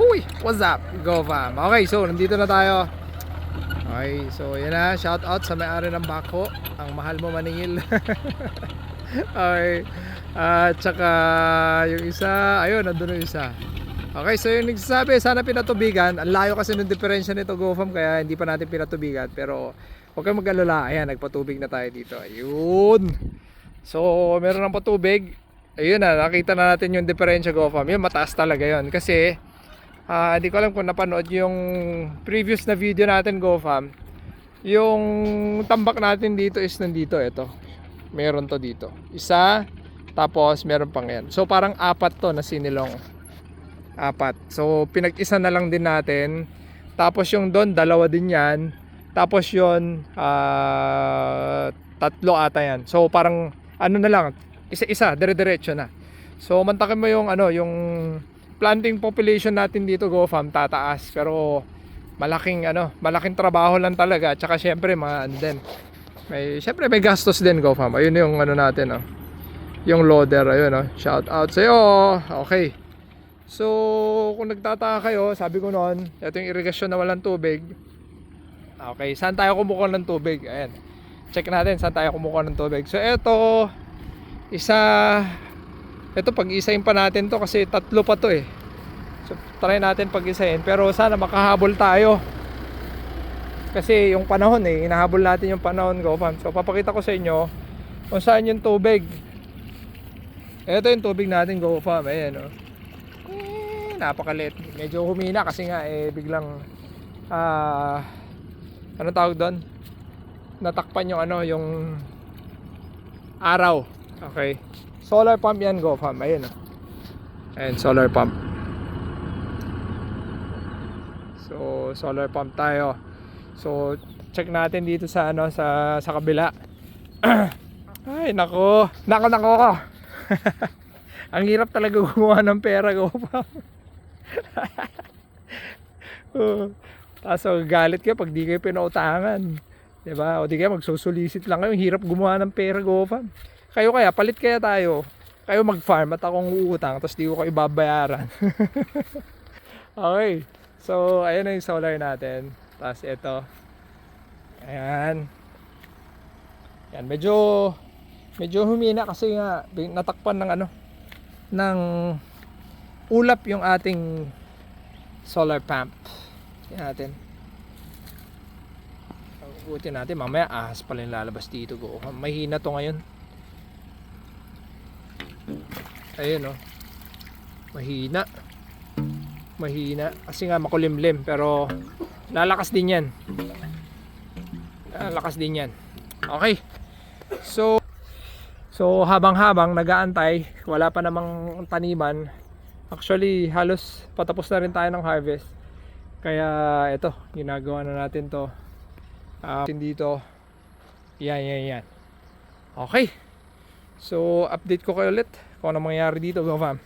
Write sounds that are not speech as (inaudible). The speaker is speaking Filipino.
Huy! What's up? Go fam. Okay, so nandito na tayo. Okay, so yan na. Shout out sa may-ari ng bako. Ang mahal mo maningil. (laughs) okay. At saka yung isa, ayun, nandun yung isa. Okay, so yung nagsasabi, sana pinatubigan. Ang layo kasi ng diferensya nito, GoFam, kaya hindi pa natin pinatubigan. Pero huwag kayong mag-alala. Ayan, nagpatubig na tayo dito. Ayun. So, meron ng patubig. Ayun na, nakita na natin yung diferensya, GoFam. Yun, mataas talaga yun. Kasi, ah, hindi ko alam kung napanood yung previous na video natin, GoFam. Yung tambak natin dito is nandito, ito. Meron to dito. Isa, tapos meron pang yan. So, parang apat to na sinilong apat. So, pinag-isa na lang din natin. Tapos yung doon, dalawa din yan. Tapos yun, ah, tatlo ata yan. So, parang, ano na lang, isa-isa, dire-diretso na. So, mantakin mo yung, ano, yung planting population natin dito, GoFam, tataas. Pero, malaking, ano, malaking trabaho lang talaga. Tsaka, syempre, mga, ano din, may, syempre, may gastos din, GoFam. Ayun yung, ano natin, oh. Yung loader, ayun, oh. Shout out sa'yo. Okay. So, kung nagtataka kayo, sabi ko noon, ito yung irigasyon na walang tubig. Okay, saan tayo kumukuha ng tubig? Ayan. Check natin saan tayo kumukuha ng tubig. So, ito, isa, ito pag-isahin pa natin to kasi tatlo pa to eh. So, try natin pag-isahin. Pero sana makahabol tayo. Kasi yung panahon eh, inahabol natin yung panahon ko. fam. So, papakita ko sa inyo kung saan yung tubig. Ito yung tubig natin, go fam. Ayan, oh eh, napakalit. Medyo humina kasi nga eh biglang ah ano tawag doon? Natakpan yung ano, yung araw. Okay. Solar pump yan, go fam. Ayun. oh. Ayun, solar pump. So, solar pump tayo. So, check natin dito sa ano sa sa kabila. (clears throat) Ay, nako. Nako, nako. (laughs) Ang hirap talaga gumawa ng pera ko pa. (laughs) oh, Tapos galit ka pag di kayo pinautangan. 'Di ba? O di kaya magsusulisit lang kayo. Hirap gumawa ng pera pa. Kayo kaya, palit kaya tayo. Kayo mag-farm at akong uutang tapos di ko kayo babayaran. (laughs) okay. So, ayun na yung solar natin. Tapos ito. Ayan. Yan, medyo medyo humina kasi nga natakpan ng ano ng ulap yung ating solar pump. Tingnan natin. Ugutin natin. Mamaya ahas pala yung lalabas dito. Go. Mahina to ngayon. Ayun oh. Mahina. Mahina. Kasi nga makulimlim. Pero lalakas din yan. Lalakas din yan. Okay. So, So habang-habang nagaantay, wala pa namang taniman. Actually, halos patapos na rin tayo ng harvest. Kaya ito, ginagawa na natin to. Ah, dito. Yan, yan, yan. Okay. So, update ko kayo ulit kung ano mangyayari dito, go fam.